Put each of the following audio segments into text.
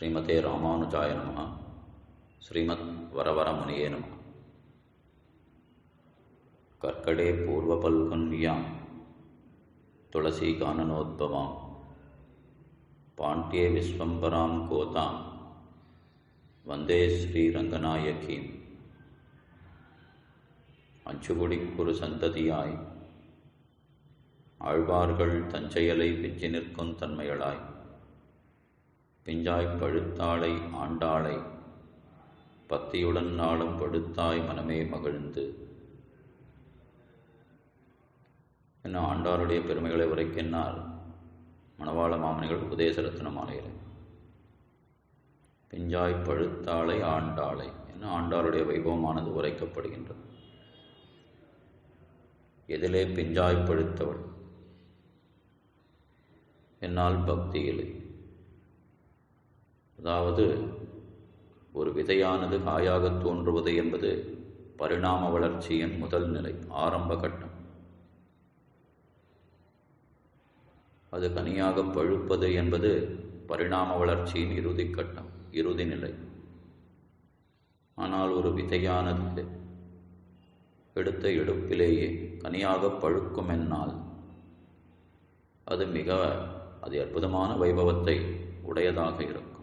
ஸ்ரீமதே ராமானுஜாய நம. ஸ்ரீமத் வரவரமுனியே நம. கர்க்கடே பூர்வபல்கன்யாம் துளசி கானனோத்பவாம் பாண்டியே விஸ்வம்பராம் கோதாம். வந்தே ஸ்ரீரங்கநாயகீம். அஞ்சுகுடிக்குரு சந்ததியாய் ஆழ்வார்கள் தஞ்சையலை பிஞ்சி நிற்கும் தன்மையளாய் பிஞ்சாய் பழுத்தாளை ஆண்டாளை பத்தியுடன் நாளும் படுத்தாய் மனமே மகிழ்ந்து. என்ன ஆண்டாருடைய பெருமைகளை உரைக்கின்றார் மணவாள மாமனிகள் உதயசரத்தனம் மாலையில் பிஞ்சாய் பழுத்தாளை ஆண்டாளை. என்ன ஆண்டாருடைய வைபவமானது உரைக்கப்படுகின்றது. எதிலே பிஞ்சாய் பழுத்தவள். என்னால் பக்தியிலே அதாவது ஒரு விதையானது காயாக தோன்றுவது என்பது பரிணாம வளர்ச்சியின் முதல் நிலை ஆரம்ப கட்டம். அது கனியாக பழுப்பது என்பது பரிணாம வளர்ச்சியின் இறுதி கட்டம் இறுதி நிலை. ஆனால் ஒரு விதையானது எடுத்த எடுப்பிலேயே கனியாக பழுக்கும் என்னால் அது மிக அது அற்புதமான வைபவத்தை உடையதாக இருக்கும்.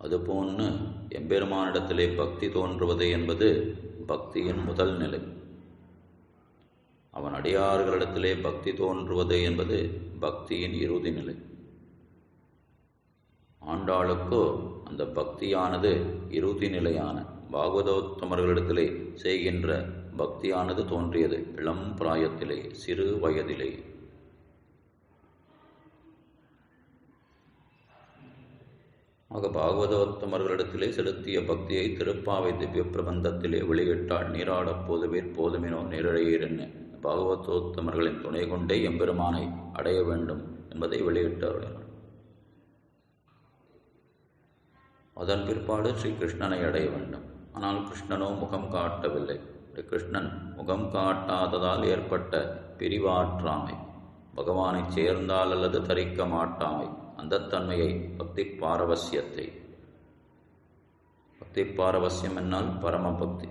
அதுபோன்று எம்பெருமானிடத்திலே பக்தி தோன்றுவது என்பது பக்தியின் முதல் நிலை. அவன் அடியார்களிடத்திலே பக்தி தோன்றுவது என்பது பக்தியின் இறுதி நிலை. ஆண்டாளுக்கோ அந்த பக்தியானது இறுதி நிலையான பாகவதோத்தமர்களிடத்திலே செய்கின்ற பக்தியானது தோன்றியது. இளம் பிராயத்திலே சிறு வயதிலே. ஆக பாகவதோத்தமர்களிடத்திலே செலுத்திய பக்தியை திருப்பாவை திவ்ய பிரபந்தத்திலே வெளியிட்டால் நீராடப் போதுவீர் போதுமினோ நேரழையீர் என்ன பாகவதோத்தமர்களின் துணை கொண்டே எம்பெருமானை அடைய வேண்டும் என்பதை வெளியிட்டார்கள் அதன் பிற்பாடு ஸ்ரீ கிருஷ்ணனை அடைய வேண்டும். ஆனால் கிருஷ்ணனோ முகம் காட்டவில்லை. கிருஷ்ணன் முகம் காட்டாததால் ஏற்பட்ட பிரிவாற்றாமை. பகவானை சேர்ந்தால் அல்லது தரிக்க மாட்டாமை. அந்தத்தன்மையை பக்தி பாரவசியத்தை. பக்தி பாரவசியம் என்னால் பரமபக்தி.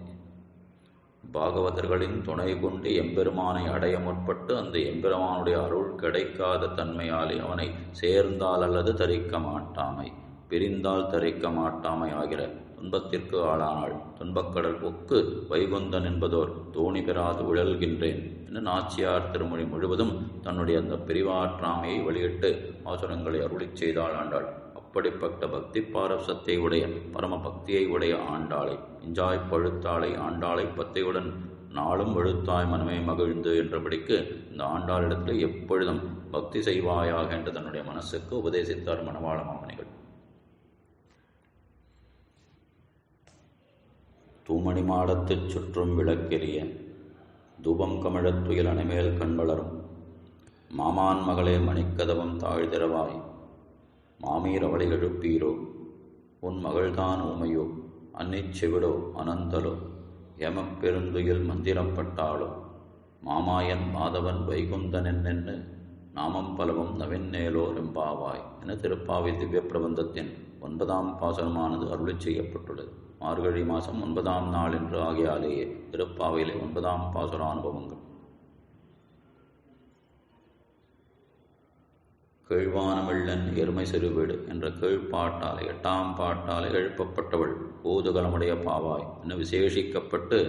பாகவதர்களின் துணை கொண்டு எம்பெருமானை அடைய முற்பட்டு அந்த எம்பெருமானுடைய அருள் கிடைக்காத தன்மையாலே அவனை சேர்ந்தால் அல்லது தரிக்க மாட்டாமை பிரிந்தால் தரிக்க மாட்டாமை ஆகிற துன்பத்திற்கு ஆளானாள். துன்பக்கடல் ஒக்கு வைகுந்தன் என்பதோர் தோணி பெறாது உழல்கின்றேன் என்று நாச்சியார் திருமொழி முழுவதும் தன்னுடைய அந்த பிரிவாற்றாமையை வெளியிட்டு ஆசுரங்களை அருளிச் செய்தாள் ஆண்டாள். அப்படிப்பட்ட பக்தி பாரசத்தை உடைய பரம பக்தியை உடைய ஆண்டாளை இஞ்சாய் பழுத்தாளை ஆண்டாளை பத்தையுடன் நாளும் வெளுத்தாய் மனமே மகிழ்ந்து என்றபடிக்கு இந்த ஆண்டாளிடத்தில் எப்பொழுதும் பக்தி செய்வாயாக என்று தன்னுடைய மனசுக்கு உபதேசித்தார் மணவாள மாமனிகள். தூமணி மாடத்துச் சுற்றும் விளக்கெரிய தூபம் கமிழத் துயில் அணைமேல் கண் வளரும். மாமான் மகளே மணிக்கதவம் தாழ்திரவாய் மாமீர் அவளை எழுப்பீரோ? உன் மகள்தான் ஊமையோ? அன்னிச்செவிடோ அனந்தலோ? எமப் பெருந்துயில் மந்திரப்பட்டாளோ? மாமாயன் மாதவன் வைகுந்தன் என்னென்னு? நாமம் பலவும் நவென்னேலோ ரெம்பாவாய் என திருப்பாவை திவ்ய பிரபந்தத்தின் ஒன்பதாம் பாசனமானது அருளை செய்யப்பட்டுள்ளது. மார்கழி மாதம் ஒன்பதாம் நாள் என்று ஆகியாலேயே திருப்பாவையிலே ஒன்பதாம் பாசுர அனுபவங்கள். கீழ்வானமிள்ளன் எருமை சிறுவீடு என்ற கீழ்ப்பாட்டால் எட்டாம் பாட்டால் எழுப்பப்பட்டவள் பூதுகலமுடைய பாவாய் என விசேஷிக்கப்பட்டு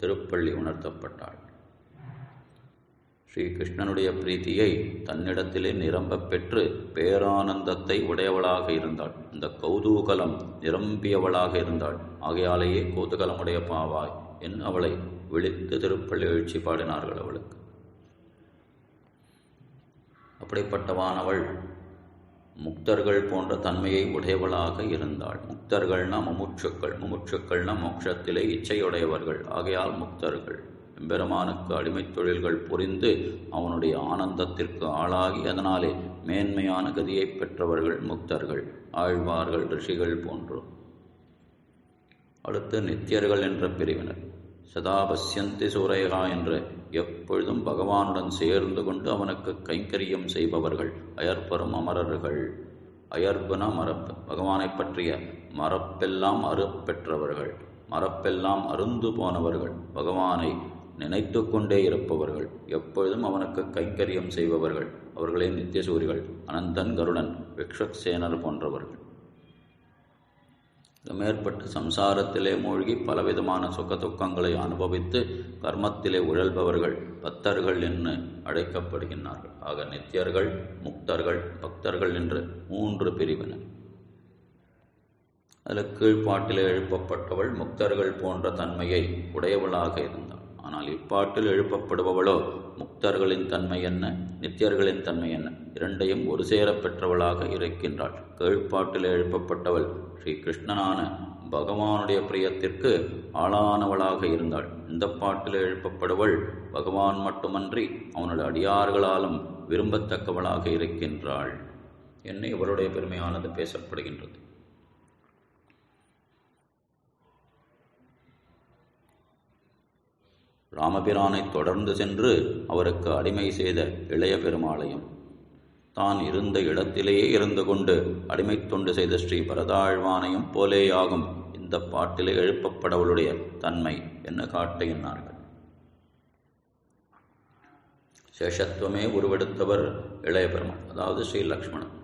திருப்பள்ளி உணர்த்தப்பட்டாள். ஸ்ரீகிருஷ்ணனுடைய பிரீத்தியை தன்னிடத்திலே நிரம்பப் பெற்று பேரானந்தத்தை உடையவளாக இருந்தாள். இந்த கௌதூகலம் நிரம்பியவளாக இருந்தாள். ஆகையாலேயே கௌதூகலமுடைய பாவாய் என் அவளை விழித்து திருப்பள்ளி எழுச்சி பாடினார்கள் அவளுக்கு. அப்படிப்பட்டவானவள் முக்தர்கள் போன்ற தன்மையை உடையவளாக இருந்தாள். முக்தர்கள்னா முமுட்சுக்கள். முமுட்சுக்கள்னா மோட்சத்திலே இச்சையுடையவர்கள். ஆகையால் முக்தர்கள். பெருமானுக்கு அடிமைத் தொழில்கள் புரிந்து அவனுடைய ஆனந்தத்திற்கு ஆளாகி அதனாலே மேன்மையான கதியை பெற்றவர்கள் முக்தர்கள் ஆழ்வார்கள் ரிஷிகள் போன்றோர் அடுத்து நித்தியர்கள் என்ற பிரிவினர். சதா பசியந்தி சூரேகா என்று எப்பொழுதும் பகவானுடன் சேர்ந்து கொண்டு அவனுக்கு கைங்கரியம் செய்பவர்கள் அயற்பெறும் அமரர்கள். அயற்புன மரப்பு பகவானை பற்றிய மரப்பெல்லாம் அறுப்பெற்றவர்கள் மரப்பெல்லாம் அருந்து போனவர்கள். பகவானை நினைத்து கொண்டே இருப்பவர்கள் எப்பொழுதும் அவனுக்கு கைங்கரியம் செய்பவர்கள் அவர்களே நித்தியசூரிகள் அனந்தன் கருடன் விக்ஷசேனர் போன்றவர்கள். மேற்பட்டு சம்சாரத்திலே மூழ்கி பலவிதமான சுக துக்கங்களை அனுபவித்து கர்மத்திலே உழல்பவர்கள் பக்தர்கள் என்று அழைக்கப்படுகின்றார்கள். ஆக நித்தியர்கள் முக்தர்கள் பக்தர்கள் என்று மூன்று பிரிவினர். அதில் கீழ்ப்பாட்டிலே எழுப்பப்பட்டவள் முக்தர்கள் போன்ற தன்மையை உடையவளாக இருந்தார் ஆனால் இப்பாட்டில் எழுப்பப்படுபவளோ முக்தர்களின் தன்மை என்ன நித்தியர்களின் தன்மை என்ன? இரண்டையும் ஒரு சேர பெற்றவளாக இருக்கின்றாள். கேழ்ப்பாட்டில் எழுப்பப்பட்டவள் ஸ்ரீ கிருஷ்ணனான பகவானுடைய பிரியத்திற்கு ஆளானவளாக இருந்தாள். இந்த பாட்டில் எழுப்பப்படுவள் பகவான் மட்டுமன்றி அவனுடைய அடியார்களாலும் விரும்பத்தக்கவளாக இருக்கின்றாள். என்ன இவருடைய பெருமையானது பேசப்படுகின்றது. ராமபிரானை தொடர்ந்து சென்று அவருக்கு அடிமை செய்த இளைய பெருமாளையும் தான் இருந்த இடத்திலேயே இருந்து கொண்டு அடிமை தொண்டு செய்த ஸ்ரீ பரதாழ்வானையும் போலேயாகும் இந்த பாட்டிலே எழுப்பப்படவளுடைய தன்மை என்ன காட்டுகின்றார்கள் சேஷத்துவமே உருவெடுத்தவர் இளைய பெருமாள் அதாவது ஸ்ரீ லக்ஷ்மணன்.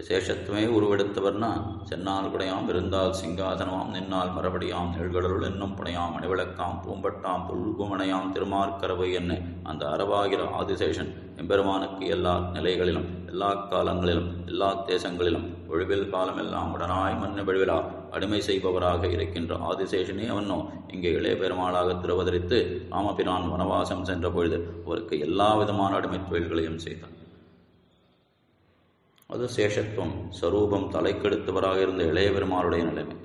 விசேஷத்துமே உருவெடுத்தவர்னா சென்னால் குடையாம் இருந்தால் சிங்காதனமாம் நின்னால் மறுபடியாம் நிழ்கடலுள் என்னும் புனையாம் அணிவிளக்காம் பூம்பட்டாம் புல்குமனையாம் திருமார்க்கரவை என்ன அந்த அறவாகிற ஆதிசேஷன் எம்பெருமானுக்கு எல்லா நிலைகளிலும் எல்லா காலங்களிலும் எல்லா தேசங்களிலும் ஒழிவில் காலமெல்லாம் உடனாய் மண்ணு விழுவிலா அடிமை செய்பவராக இருக்கின்ற ஆதிசேஷனே அவனோ. இங்கே இளைய பெருமாளாக திருவதரித்து ராமபிரான் வனவாசம் சென்ற பொழுது அவருக்கு எல்லா விதமான அடிமை தொழில்களையும் செய்தார் அது சேஷத்துவம் ஸ்வரூபம் தலைக்கெடுத்தவராக இருந்த இளைய பெருமாளுடைய நிலைமை.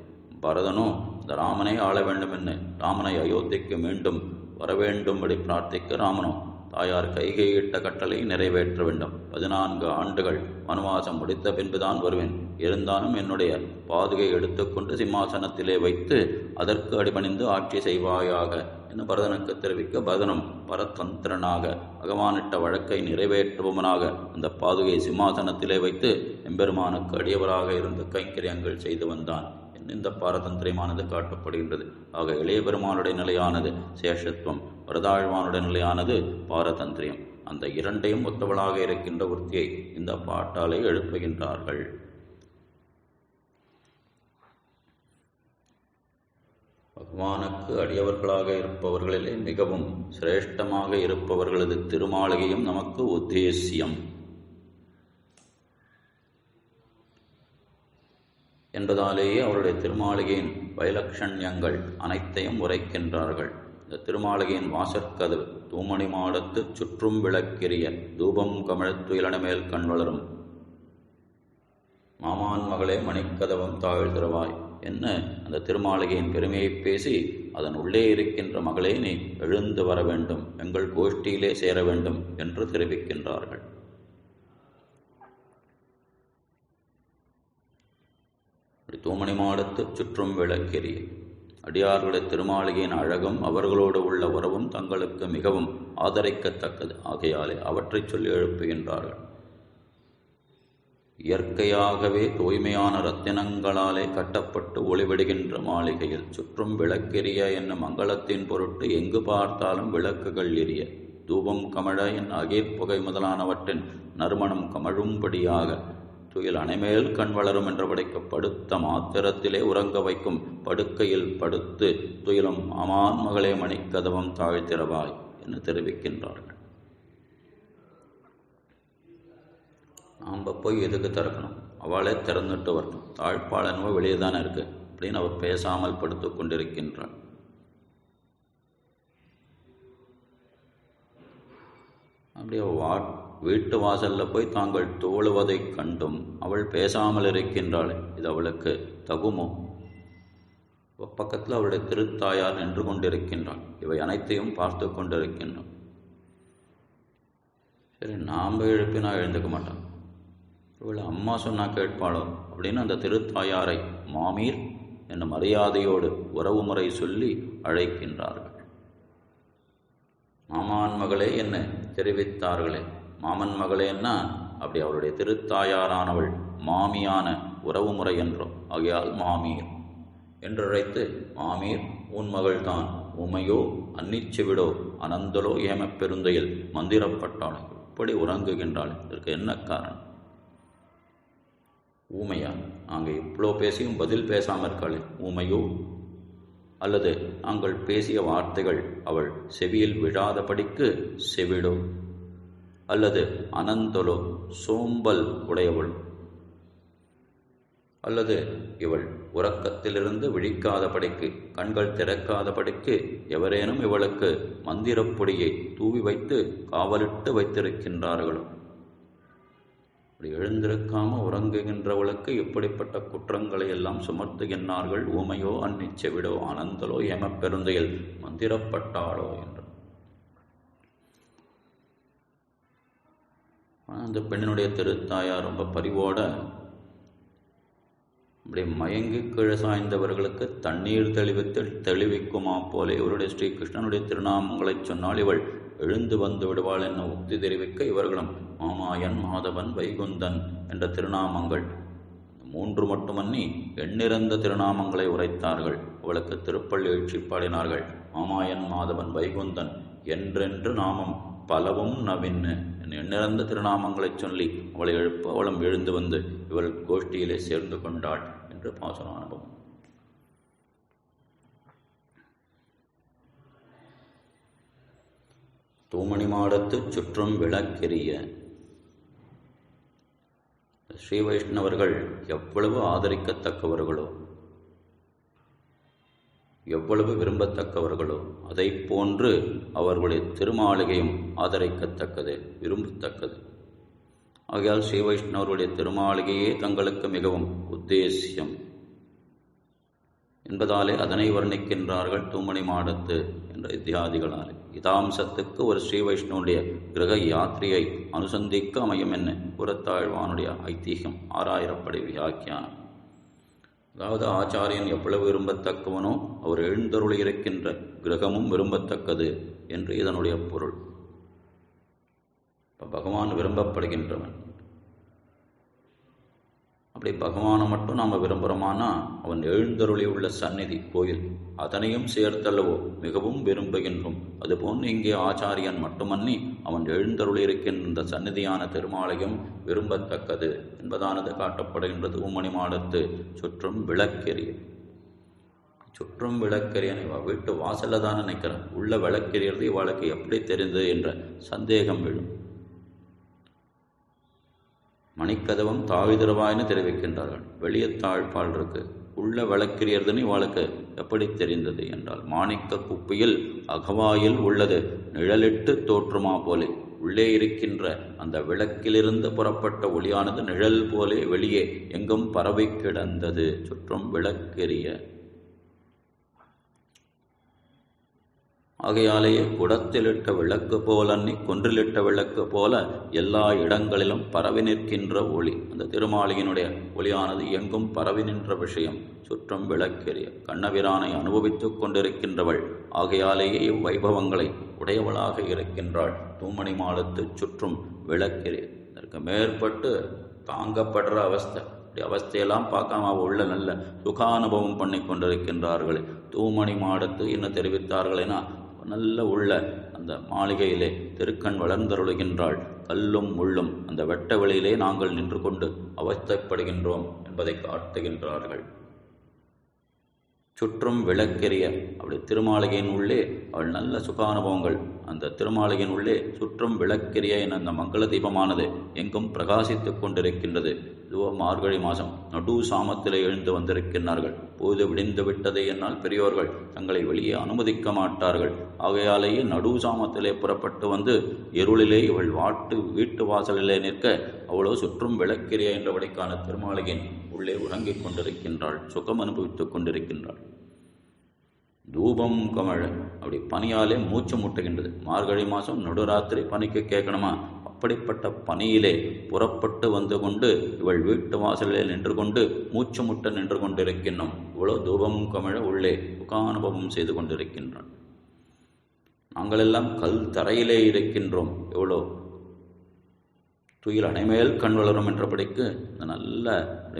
பரதனும் இந்த ராமனை ஆள வேண்டும் என்று ராமனை அயோத்திக்கு மீண்டும் வரவேண்டும்படி பிரார்த்திக்க ராமனும் தாயார் கைகையிட்ட கட்டளை நிறைவேற்ற வேண்டும். பதினான்கு ஆண்டுகள் வனவாசம் முடித்த பின்புதான் வருவேன். இருந்தாலும் என்னுடைய பாதுகை எடுத்துக்கொண்டு சிம்மாசனத்திலே வைத்து அதற்கு அடிபணிந்து ஆட்சி செய்வாயாக என்று பரதனுக்கு தெரிவிக்க பரதனும் பரதந்திரனாக பகவானிட்ட வழக்கை நிறைவேற்றுபவனாக அந்த பாதுகை சிம்மாசனத்திலே வைத்து எம்பெருமானுக்கு அடியவராக இருந்து கைங்கரியங்கள் செய்து வந்தான் இந்த பாரதந்திரியமானது காட்டப்படுகின்றது. ஆக இளைய பெருமானுடைய நிலையானது சேஷத்துவம். வரதாழ்வானுடைய நிலையானது பாரதந்திரியம். அந்த இரண்டையும் ஒத்தவளாக இருக்கின்ற உறுதியை இந்த பாட்டாலே எழுப்புகின்றார்கள். பகவானுக்கு அடியவர்களாக இருப்பவர்களிலே மிகவும் சிரேஷ்டமாக இருப்பவர்களது திருமாளிகையும் நமக்கு உத்தேசியம். என்பதாலேயே அவருடைய திருமாளிகையின் வைலக்ஷண்யங்கள் அனைத்தையும் உரைக்கின்றார்கள். இந்த திருமாளிகையின் வாசற்கதவு தூமணி மாடத்து சுற்றும் விளக்கெரிய தூபம் கமழத்துயிலனமேல் கண் வளரும். மாமான் மகளே மணிக்கதவம் தாழ்திரவாய் என்ன? அந்த திருமாளிகையின் பெருமையை பேசி அதன் உள்ளே இருக்கின்ற மகளே நீ எழுந்து வர வேண்டும் எங்கள் கோஷ்டியிலே சேர வேண்டும் என்று தெரிவிக்கின்றார்கள். தூமணி மாடத்து சுற்றும் விளக்கெரிய அடியார்களுடைய திருமாளிகையின் அழகும் அவர்களோடு உள்ள உறவும் தங்களுக்கு மிகவும் ஆதரிக்கத்தக்கது. ஆகையாலே அவற்றைச் சொல்லி எழுப்புகின்றார்கள் இயற்கையாகவே தூய்மையான ரத்தினங்களாலே கட்டப்பட்டு ஒளிவிடுகின்ற மாளிகையில் சுற்றும் விளக்கெரிய என்னும் மங்களத்தின் பொருட்டு எங்கு பார்த்தாலும் விளக்குகள் எரிய தூபம் கமழ என் அகீர்ப்புகை முதலானவற்றின் நறுமணம் கமழும்படியாக துயில் அணைமேல் கண் வளரும் என்று படைக்க படுத்த மாத்திரத்திலே உறங்க வைக்கும். படுக்கையில் படுத்து துயிலும் அமான் மகளே மணிக்கதவம் தாழ்த்திரவாய் என்று தெரிவிக்கின்றார்கள். நாம் போய் எதுக்கு திறக்கணும்? அவளே திறந்துட்டு வரணும். தாழ்ப்பாளனோ வெளியே தானே இருக்கு. அப்படின்னு அவர் பேசாமல் படுத்து கொண்டிருக்கின்றார். அப்படியே வா வீட்டு வாசல்ல போய் தாங்கள் தோழுவதைக் கண்டும் அவள் பேசாமல் இருக்கின்றாள். இது அவளுக்கு தகுமோ? பக்கத்தில் அவளுடைய திருத்தாயார் நின்று கொண்டிருக்கின்றாள் இவை அனைத்தையும் பார்த்து கொண்டிருக்கின்றான் சரி நாம் எழுப்பினா எழுந்துக்க மாட்டான். இவள் அம்மா சொன்னா கேட்பாளோ? அப்படின்னு அந்த திருத்தாயாரை மாமீர் என்னும் மரியாதையோடு உறவுமுறை சொல்லி அழைக்கின்றார்கள். மாமான் மகளே என்ன தெரிவித்தார்களே. மாமன் மகளேன்னா அப்படி அவருடைய திருத்தாயாரானவள் மாமியான உறவுமுறை என்றோம் ஆகையால் மாமீர் என்றழைத்து மாமீர் உன் மகள்தான் உமையோ அன்னிச்சுவிடோ அனந்தலோ ஏமப்பெருந்தையில் மந்திரப்பட்டாள் இப்படி உறங்குகின்றாள். இதற்கு என்ன காரணம்? ஊமையா நாங்கள் இவ்வளோ பேசியும் பதில் பேசாமல் இருக்காளே ஊமையோ? அல்லது நாங்கள் பேசிய வார்த்தைகள் அவள் செவியில் விழாதபடிக்கு செவிடோ? அல்லது அனந்தலோ சோம்பல் உடையவள். அல்லது இவள் உறக்கத்திலிருந்து விழிக்காதபடிக்கு கண்கள் திறக்காதபடிக்கு எவரேனும் இவளுக்கு மந்திரப்பொடியை தூவி வைத்து காவலிட்டு வைத்திருக்கின்றார்களோ? அப்படி எழுந்திருக்காம உறங்குகின்றவளுக்கு இப்படிப்பட்ட குற்றங்களை எல்லாம் சுமத்துகின்றார்கள் ஊமையோ அந்நிச்சவிடோ ஆனந்தலோ ஏமப்பெருந்தையில் மந்திரப்பட்டாளோ என்று. அந்த பெண்ணினுடைய திருத்தாயார் ரொம்ப பரிவோட இப்படி மயங்கி கீழே சாய்ந்தவர்களுக்கு தண்ணீர் தெளிவித்து தெளிவிக்குமா போல இவருடைய ஸ்ரீகிருஷ்ணனுடைய திருநாமங்களை திருநாமங்களைச் சொன்னால் இவள் எழுந்து வந்து விடுவாள் என்ன உக்தி தெரிவிக்க இவர்களும் மாமாயன் மாதவன் வைகுந்தன் என்ற திருநாமங்கள் மூன்று மட்டுமன்னி எண்ணிறந்த திருநாமங்களை உரைத்தார்கள். அவளுக்கு திருப்பள்ளி எழுச்சி பாடினார்கள். மாமாயன் மாதவன் வைகுந்தன் என்றென்று நாமம் பலவும் நவின்னு. எண்ணிறந்த திருநாமங்களைச் சொல்லி அவளை எழுப்ப அவளும் எழுந்து வந்து இவள் கோஷ்டியிலே சேர்ந்து கொண்டாள் என்று பாசன அனுபவம். தூமணி மாடத்து சுற்றும் விளக்கெரிய ஸ்ரீ வைஷ்ணவர்கள் எவ்வளவு ஆதரிக்கத்தக்கவர்களோ எவ்வளவு விரும்பத்தக்கவர்களோ அதை போன்று அவர்களுடைய திருமாளிகையும் ஆதரிக்கத்தக்கது விரும்பத்தக்கது. ஆகையால் ஸ்ரீ வைஷ்ணவருடைய திருமாளிகையே தங்களுக்கு மிகவும் உத்தேசியம். என்பதாலே அதனை வர்ணிக்கின்றார்கள் தூமணி மாடத்து என்ற இத்தியாதிகளாலே. இதாம்சத்துக்கு ஒரு ஸ்ரீ வைஷ்ணவனுடைய கிரக யாத்திரையை அனுசந்திக்க அமையும் என்ன புறத்தாழ்வானுடைய ஐதீகம் ஆறாயிரப்படை வியாக்கியானம். அதாவது ஆச்சாரியன் எவ்வளவு விரும்பத்தக்கவனோ அவர் எழுந்தருளி இருக்கின்ற கிரகமும் விரும்பத்தக்கது என்று இதனுடைய பொருள். இப்போ பகவான் விரும்பப்படுகின்றவன். அப்படி பகவானை மட்டும் நாம் விரும்புகிறோமானா அவன் எழுந்தருளி உள்ள சந்நிதி கோயில் அதனையும் சேர்த்தல்லவோ மிகவும் விரும்புகின்றோம். அதுபோன்று இங்கே ஆச்சாரியன் மட்டுமன்னி அவன் எழுந்தருளி இருக்கின்ற சந்நிதியான திருமாலையும் விரும்பத்தக்கது என்பதானது காட்டப்படுகின்றது உம்மணி மாடத்து சுற்றும் விளக்கெரிய. சுற்றும் விளக்கெரியன் வீட்டு வாசலில் தானே நினைக்கிறேன். உள்ள விளக்கெரியது இவளுக்கு எப்படி தெரிந்தது என்ற சந்தேகம் விழும் மணிக்கதவம் தாவிதரவாயின்னு தெரிவிக்கின்றார்கள். வெளியே தாழ்பால் இருக்கு. உள்ள விளக்கிறதுன்னு இவாளுக்கு? எப்படி தெரிந்தது? என்றால் மாணிக்க குப்பியில் அகவாயில் உள்ளது. நிழலிட்டு தோற்றுமா போலே. உள்ளே இருக்கின்ற அந்த விளக்கிலிருந்து புறப்பட்ட ஒளியானது நிழல் போலே வெளியே எங்கும் பரவி கிடந்தது. சுற்றும் விளக்கெரிய ஆகையாலேயே குடத்திலிட்ட விளக்கு போல அன்னி கொன்றிலிட்ட விளக்கு போல எல்லா இடங்களிலும் பரவி நிற்கின்ற ஒளி. அந்த திருமாளிகையினுடைய ஒளியானது எங்கும் பரவி நின்ற விஷயம் சுற்றம் விளக்கெறிய கண்ணபிரானை அனுபவித்துக் கொண்டிருக்கின்றவள். ஆகையாலேயே இவ்வைபவங்களை உடையவளாக இருக்கின்றாள். தூமணி மாலத்து சுற்றும் விளக்கெறிய இதற்கு மேற்பட்டு தாங்கப்படுற அவஸ்தை. இப்படி அவஸ்தையெல்லாம் பார்க்காம அவள் உள்ள நல்ல சுகானுபவம் பண்ணி கொண்டிருக்கின்றார்கள். தூமணி மாடத்து என்ன தெரிவித்தார்களேனா நல்ல உள்ள அந்த மாளிகையிலே தெருக்கண் வளர்ந்தருளுகின்றாள். கல்லும் முள்ளும் அந்த வெட்ட வழியிலே நாங்கள் நின்று கொண்டு அவஸ்தைப்படுகின்றோம் என்பதை காட்டுகின்றார்கள். சுற்றும் விளக்கெரிய அப்படி திருமாளிகையின் உள்ளே அவள் நல்ல சுகானுபவங்கள் அந்த திருமாலையின் உள்ளே சுற்றும் விளக்கெரிய என அந்த மங்கள தீபமானது எங்கும் பிரகாசித்துக் கொண்டிருக்கின்றது. இதுவோ மார்கழி மாதம். நடு சாமத்திலே எழுந்து வந்திருக்கின்றார்கள். பொழுது விடிந்து விட்டதை என்னால் பெரியோர்கள் தங்களை வெளியே அனுமதிக்க மாட்டார்கள். ஆகையாலேயே நடு சாமத்திலே புறப்பட்டு வந்து இருளிலே இவள் வாட்டு வீட்டு வாசலிலே நிற்க அவ்வளோ சுற்றும் விளக்கிறிய என்றபடிக்கான திருமாலையின் உள்ளே உறங்கிக் கொண்டிருக்கின்றாள். சுகம் அனுபவித்துக் கொண்டிருக்கின்றாள். தூபம் கமழ. அப்படி பனியாலே மூச்சு முட்டுகின்றது. மார்கழி மாதம் நடுராத்திரி பனிக்கு கேட்கணுமா? அப்படிப்பட்ட பணியிலே புறப்பட்டு வந்து கொண்டு இவள் வீட்டு வாசலில் நின்று கொண்டு மூச்சு முட்ட நின்று கொண்டிருக்கின்றோம் இவ்வளோ தூபமும் கமிழ உள்ளே உகானுபவம் செய்து கொண்டிருக்கின்றான். நாங்களெல்லாம் கல் தரையிலே இருக்கின்றோம். எவ்வளோ துயில் அணைமேல் கண் வளரும் என்றபடிக்கு இந்த நல்ல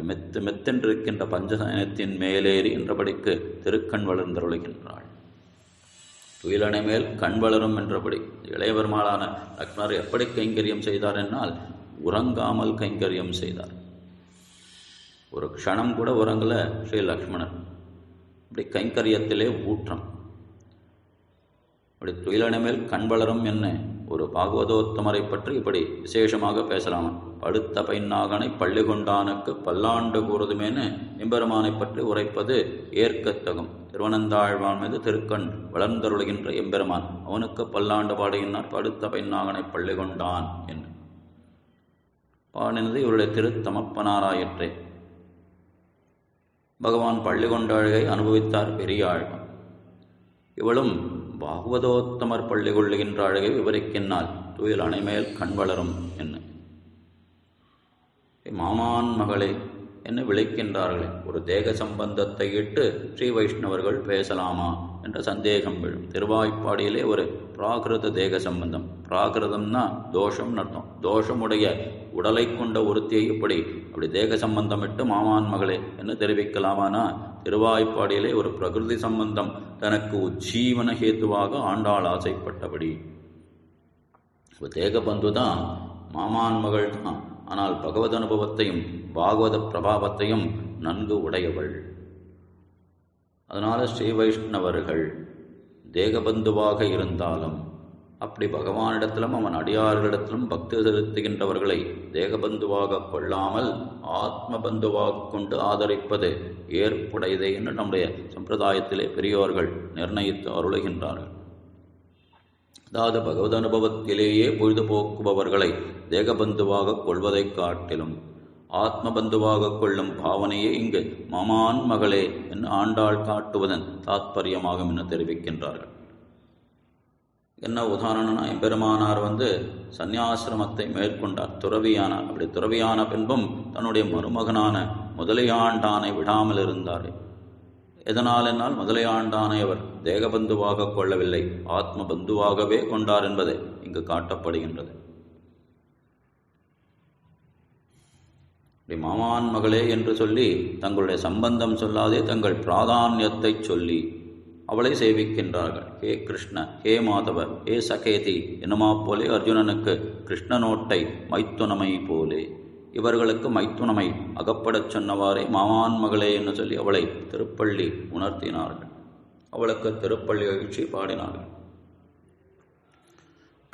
மெத்து மெத்தென்றிருக்கின்ற பஞ்சசயனத்தின் மேலேறி என்றபடிக்கு திருக்கண் வளர்ந்தருளுகின்றாள். துயிலணை மேல் கண் வளரும் என்றபடி இளையபெருமாளான லக்னர் எப்படி கைங்கரியம் செய்தார் என்னால் உறங்காமல் கைங்கரியம் செய்தார். ஒரு க்ஷணம் கூட உறங்கல ஸ்ரீ லக்ஷ்மணர். இப்படி கைங்கரியத்திலே ஊற்றம். அப்படி துயிலணை மேல் கண் வளரும் என்ன? ஒரு பாகவதோத்தமரை பற்றி இப்படி விசேஷமாக பேசலாம். படுத்த பைன்னாகனை பள்ளி கொண்டானுக்கு பல்லாண்டு கூறுதுமேனு எம்பெருமானை பற்றி உரைப்பது ஏற்கத்தகும். திருவனந்தாழ்வான் மீது திருக்கண் வளர்ந்தருளுகின்ற எம்பெருமான் அவனுக்கு பல்லாண்டு பாடுகின்றார் படுத்த பைநாகனை பள்ளி கொண்டான் என்று. பாடினது இவருடைய திருத்தமப்பனாராயிற்றே. பகவான் பள்ளி கொண்டாழ்கை அனுபவித்தார் பெரிய ஆழ்வான் இவளும் பாகவதோத்தமர் பள்ளி கொள்ளுகின்ற அழகை விவரிக்கின்றாள் துயில் அணைமேல் கண் வளரும் என்ன? மாமான் மகளை என்ன விளைக்கின்றார்களே ஒரு தேக சம்பந்தத்தை இட்டு ஸ்ரீ வைஷ்ணவர்கள் பேசலாமா? என்ற சந்தேகம் விழும். திருவாய்ப்பாடியிலே ஒரு பிராகிருத தேக சம்பந்தம். பிராகிருதம்னா தோஷம் அர்த்தம். தோஷமுடைய உடலை கொண்ட ஒருத்தியை இப்படி அப்படி தேக சம்பந்தமிட்டு மாமான் மகளே என்ன தெரிவிக்கலாமானா? திருவாய்ப்பாடியிலே ஒரு பிரகிருதி சம்பந்தம் தனக்கு உஜ்ஜீவன ஹேத்துவாக ஆண்டாள் ஆசைப்பட்டபடி. தேக பந்து தான் மாமான் மகள் தான். ஆனால் பகவத் அனுபவத்தையும் பாகவத பிரபாவத்தையும் நன்கு உடையவள். அதனால் ஸ்ரீ வைஷ்ணவர்கள் தேகபந்துவாக இருந்தாலும் அப்படி பகவானிடத்திலும் அவன் அடியார்களிடத்திலும் பக்தி செலுத்துகின்றவர்களை தேகபந்துவாக கொள்ளாமல் ஆத்ம பந்துவாக கொண்டு ஆதரிப்பது ஏற்புடையதே என்று நம்முடைய சம்பிரதாயத்திலே பெரியோர்கள் நிர்ணயித்து அருளுகின்றார்கள். அதாவது பகவத் அனுபவத்திலேயே பொழுதுபோக்குபவர்களை தேகபந்துவாக கொள்வதைக் காட்டிலும் ஆத்மபந்துவாக கொள்ளும் பாவனையே இங்கு மமான் மகளே என்று ஆண்டாள் காட்டுவதன் தாத்பரியமாகும் என தெரிவிக்கின்றார்கள். என்ன உதாரணம்னா எம்பெருமானார் வந்து சந்நியாசிரமத்தை மேற்கொண்டார். துறவியானார் அப்படி துறவியான பின்பும் தன்னுடைய மருமகனான முதலையாண்டானை விடாமல் இருந்தார். எதனால் என்னால் முதலையாண்டானை அவர் தேகபந்துவாக கொள்ளவில்லை ஆத்ம பந்துவாகவே கொண்டார் என்பது இங்கு காட்டப்படுகின்றது. இப்படி மாமான் மகளே என்று சொல்லி தங்களுடைய சம்பந்தம் சொல்லாதே தங்கள் பிராதானியத்தை சொல்லி அவளை சேவிக்கின்றார்கள். ஹே கிருஷ்ண ஹே மாதவ ஹே சகேதி என்னமா போலே அர்ஜுனனுக்கு கிருஷ்ணனோட்டை மைத்துனமை போலே. இவர்களுக்கு மைத்துனமை அகப்படச் சொன்னவாறே மாமான் மகளே என்று சொல்லி அவளை திருப்பள்ளி உணர்த்தினார்கள். அவளுக்கு திருப்பள்ளி எழுச்சி பாடினார்கள்.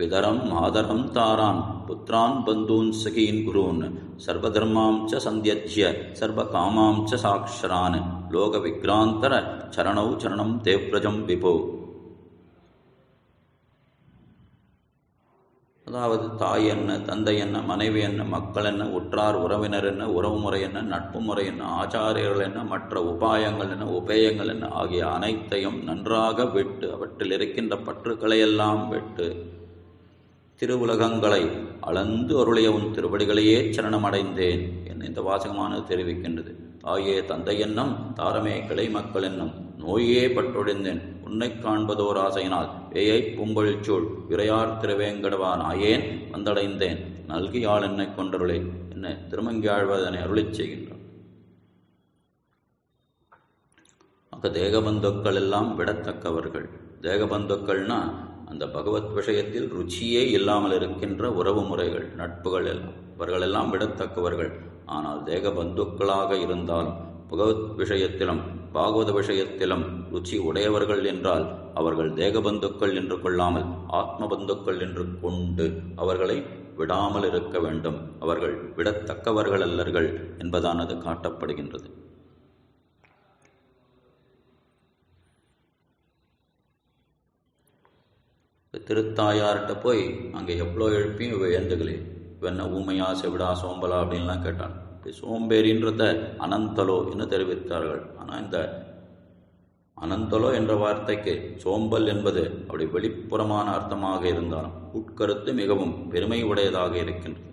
பிதரம் மாதரம் தாரான் புத்திரான் பந்தூன் சகீன் குரூன் சர்வதர்மாம் ச சந்தியஜ்ய சர்வ காமாம் ச சாக்ஷரான் லோக விக்ராந்தர சரணௌ சரணம் தேவ்ரஜம் விபோ. அதாவது தாய் என்ன தந்தை என்ன மனைவி என்ன மக்கள் என்ன உற்றார் உறவினர் என்ன உறவு முறை என்ன நட்பு முறை என்ன ஆச்சாரியர்கள் என்ன மற்ற உபாயங்கள் என்ன உபேயங்கள் என்ன ஆகிய அனைத்தையும் நன்றாக விட்டு அவற்றில் இருக்கின்ற பற்றுக்களையெல்லாம் விட்டு திருவுலகங்களை அளந்து அருளைய உன் திருவடிகளையே சரணமடைந்தேன் என இந்த வாசகமானது தெரிவிக்கின்றது. தாயே தந்தை எண்ணம் தாரமே கிளை மக்கள் எண்ணம் நோயே பற்றொழிந்தேன். உன்னை காண்பதோர் ஆசையினால் வேயை பூங்கொழிச்சூழ் விரையார் திருவேங்கடவா நாயேன் வந்தடைந்தேன். நல்கி என்னை கொண்டருளே என்ன திருமங்கியாழ்வதனை அருளிச் செய்கின்றான் அக்க தேகபந்துக்கள் எல்லாம் விடத்தக்கவர்கள். தேகபந்துக்கள்னா அந்த பகவத் விஷயத்தில் ருச்சியே இல்லாமல் இருக்கின்ற உறவு முறைகள் நட்புகள் எல்லாம் இவர்களெல்லாம் விடத்தக்கவர்கள். ஆனால் தேக பந்துக்களாக இருந்தாலும் பகவத் விஷயத்திலும் பாகவத விஷயத்திலும் ருச்சி உடையவர்கள் என்றால் அவர்கள் தேகபந்துக்கள் என்று கொள்ளாமல் ஆத்ம பந்துக்கள் என்று கொண்டு அவர்களை விடாமல் இருக்க வேண்டும். அவர்கள் விடத்தக்கவர்கள் அல்லர்கள் என்பதானது காட்டப்படுகின்றது. திருத்தாயார்கிட்ட போய் அங்கே எவ்வளோ எழுப்பியும் இவ எழுந்துகளே இவென்ன ஊமையா செவிடா சோம்பலா? அப்படின்லாம் கேட்டான். இப்படி சோம்பேறின்றத அனந்தலோ என்று தெரிவித்தார்கள். ஆனால் இந்த அனந்தலோ என்ற வார்த்தைக்கு சோம்பல் என்பது அப்படி வெளிப்புறமான அர்த்தமாக இருந்தாலும் உட்கருத்து மிகவும் பெருமை உடையதாக இருக்கின்றது.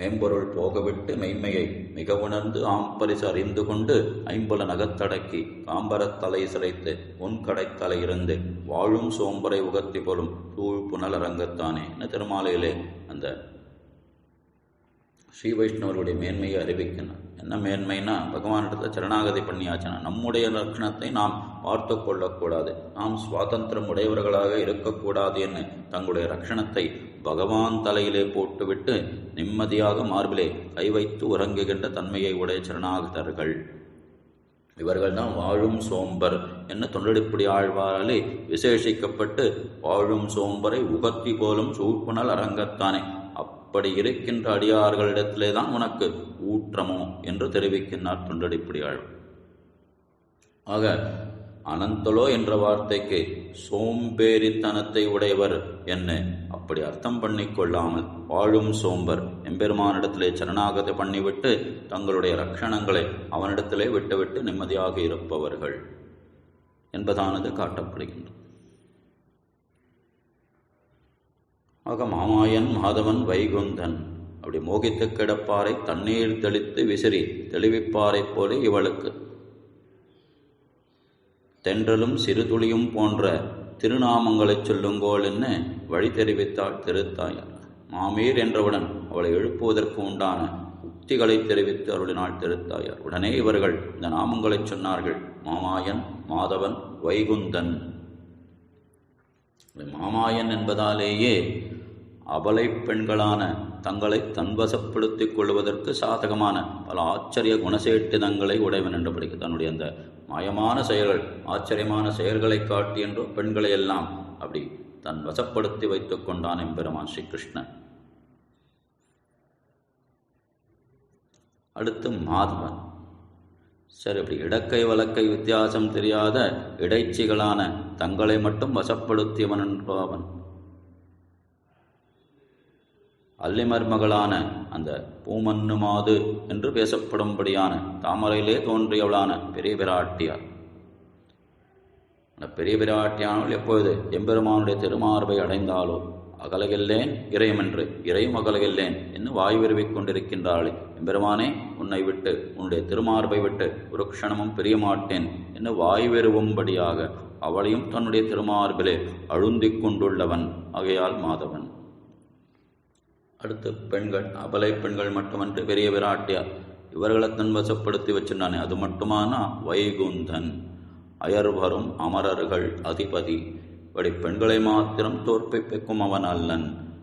மேம்பொருள் போகவிட்டு மெய்மையை மிக உணர்ந்து ஆம்பரிசு அறிந்து கொண்டு ஐம்பல நகத்தடக்கி காம்பரத்தலை சிறைத்து சிரைத்து உன் கடைத்தலை இருந்து வாழும் சோம்பரை உகத்தி போலும் தூள் புனல் அரங்கத்தானே. என்ன திருமாலையிலே அந்த ஸ்ரீ வைஷ்ணவருடைய மேன்மையை அறிவிக்கணும் என்ன மேன்மைனா பகவானிடத்தில் சரணாகதி பண்ணியாச்சுன்னா நம்முடைய லட்சணத்தை நாம் பார்த்து கொள்ளக்கூடாது. நாம் சுவாதந்திரம் உடையவர்களாக இருக்கக்கூடாது என்று தங்களுடைய ரட்சணத்தை பகவான் தலையிலே போட்டுவிட்டு நிம்மதியாக மார்பிலே கை வைத்து உறங்குகின்ற தன்மையை உடைய சரணாகதர்கள். இவர்கள் தான் வாழும் சோம்பர் என்ன தொண்டடிப்படி ஆழ்வாராலே விசேஷிக்கப்பட்டு வாழும் சோம்பரை உகத்தி போலும் சூழ்ப்புணல் அரங்கத்தானே. அப்படி இருக்கின்ற அடியார்களிடத்திலே தான் உனக்கு ஊற்றமோ என்று தெரிவிக்கின்றார் தொண்டடிப்படி ஆழ்வார் ஆக அனந்தலோ என்ற வார்த்தைக்கு சோம்பேறித்தனத்தை உடையவர் என்ன? அப்படி அர்த்தம் பண்ணி கொள்ளாமல் வாழும் சோம்பர் எம்பெருமானிடத்திலே சரணாகதி பண்ணிவிட்டு தங்களுடைய லட்சணங்களை அவனிடத்திலே விட்டுவிட்டு நிம்மதியாக இருப்பவர்கள் என்பதானது காட்டப்படுகின்றது. ஆக மாமாயன் மாதவன் வைகுந்தன் அப்படி மோகித்து கிடப்பாரை தண்ணீர் தெளித்து விசிறி தெளிவிப்பாரைப் போல இவளுக்கு. தென்றலும் சிறுதுளியும் போன்ற திருநாமங்களை சொல்லுங்கோள் என்ன? வழி தெரிவித்தாள் திருத்தாயார் மாமீர் என்றவுடன் அவளை எழுப்புவதற்கு உண்டான உக்திகளை தெரிவித்து அருளினாள் திருத்தாயார் உடனே இவர்கள் இந்த நாமங்களை சொன்னார்கள் மாமாயன் மாதவன் வைகுந்தன். மாமாயன் என்பதாலேயே அபலை பெண்களான தங்களை தன்வசப்படுத்திக் கொள்வதற்கு சாதகமான பல ஆச்சரிய குணசேட்டிதங்களை உடையவன் என்றபடிக்கு தன்னுடைய அந்த மாயமான செயல்கள் ஆச்சரியமான செயல்களை காட்டி என்றோ பெண்களை எல்லாம் அப்படி தன் வசப்படுத்தி வைத்துக் கொண்டான் எம்பெருமான் ஸ்ரீகிருஷ்ணன். அடுத்து மாதவன். சரி அப்படி இடக்கை வழக்கை வித்தியாசம் தெரியாத இடைச்சிகளான தங்களை மட்டும் வசப்படுத்தியவன் என்பவன். அல்லிமர்மகளான அந்த பூமன்னு மாது என்று பேசப்படும்படியான தாமரையிலே தோன்றியவளான பெரிய பிராட்டியார் அந்த பெரிய பிராட்டியானவள் எப்பொழுது எம்பெருமானுடைய திருமார்பை அடைந்தாலோ அகலகில்லேன் இறையமென்று இறையும் அகலகில்லேன் என்று வாய் விருவிக் கொண்டிருக்கின்றாளே எம்பெருமானே உன்னை விட்டு உன்னுடைய திருமார்பை விட்டு ஒரு க்ஷணமும் பிரிய மாட்டேன் என்று வாய் வெறுவும்படியாக அவளையும் தன்னுடைய திருமார்பிலே அழுந்திக் கொண்டுள்ளவன் ஆகையால் மாதவன். அடுத்து பெண்கள் அபலை பெண்கள் மட்டுமன்று பெரிய விராட்டியார் இவர்களை தன் வசப்படுத்தி வச்சிருந்தானே அது மட்டுமானா? வைகுந்தன். அயர்வரும் அமரர்கள் அதிபதி. இப்படி பெண்களை மாத்திரம் தோற்பிப்பிக்கும் அவன் அல்லன்.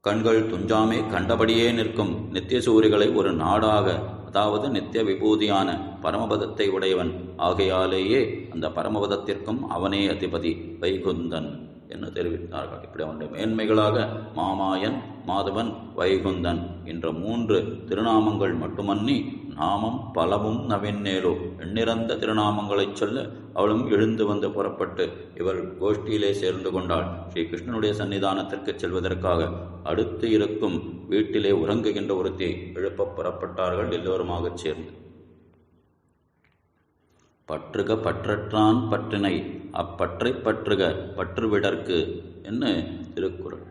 கண்கள் துஞ்சாமே கண்டபடியே நிற்கும். நித்திய சூரிகளை ஒரு நாடாக அதாவது நித்திய விபூதியான பரமபதத்தை உடையவன். ஆகையாலேயே அந்த பரமபதத்திற்கும் அவனே அதிபதி வைகுந்தன். என்று தெரிவித்தார்கள். இப்படி அவனுடைய மேன்மைகளாக மாமாயன் மாதவன் வைகுந்தன் என்ற மூன்று திருநாமங்கள் மட்டுமன்னி நாமம் பலவும் நவென்னேலோ. எண்ணிறந்த திருநாமங்களைச் சொல்ல அவளும் எழுந்து வந்து புறப்பட்டு இவள் கோஷ்டியிலே சேர்ந்து கொண்டாள். ஸ்ரீ கிருஷ்ணனுடைய சன்னிதானத்திற்கு செல்வதற்காக அடுத்து இருக்கும் வீட்டிலே உறங்குகின்ற ஒருத்தி எழுப்ப புறப்பட்டார்கள் எல்லோருமாகச் சேர்ந்து. பற்றுக பற்றற்றான் பற்றினை அப்பற்றை பற்றுக பற்றுவிடற்கு என்ன திருக்குறள்?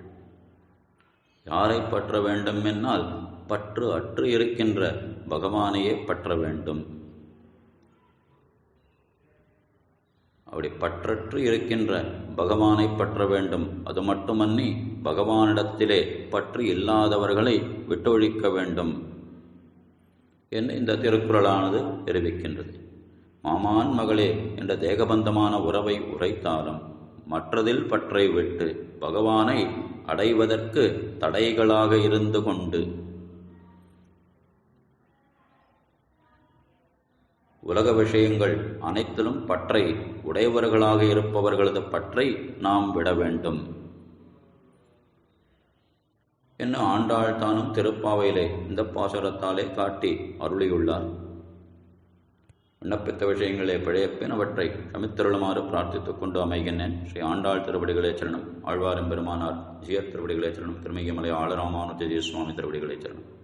யாரை பற்ற வேண்டும் என்னால்? பற்று அற்று இருக்கின்ற பகவானையே பற்ற வேண்டும். அப்படி பற்றற்று இருக்கின்ற பகவானை பற்ற வேண்டும். அது மட்டுமன்னி பகவானிடத்திலே பற்று இல்லாதவர்களை விட்டொழிக்க வேண்டும். என்று இந்த திருக்குறளானது தெரிவிக்கின்றது? மாமான் மகளே என்ற தேகபந்தமான உறவை உரைத்தாலும் மற்றதில் பற்றை விட்டு பகவானை அடைவதற்கு தடைகளாக இருந்து கொண்டு உலக விஷயங்கள் அனைத்திலும் பற்றை உடையவர்களாக இருப்பவர்களது பற்றை நாம் விட வேண்டும். என்ன ஆண்டாள்தானும் திருப்பாவையிலே இந்த பாசுரத்தாலே காட்டி அருளியுள்ளார். விண்ணப்பித்த விஷயங்களே பிழையப்பின் அவற்றை சமித்தருளுமாறு பிரார்த்தித்துக் கொண்டு அமைகின்றேன். ஸ்ரீ ஆண்டாள் திருவடிகளே சரணம். ஆழ்வாரம் பெருமானார் ஜியர் திருவடிகளே சரணம். திருமிகமலை ஆளராமானுஜ சுவாமி திருவடிகளே சரணம்.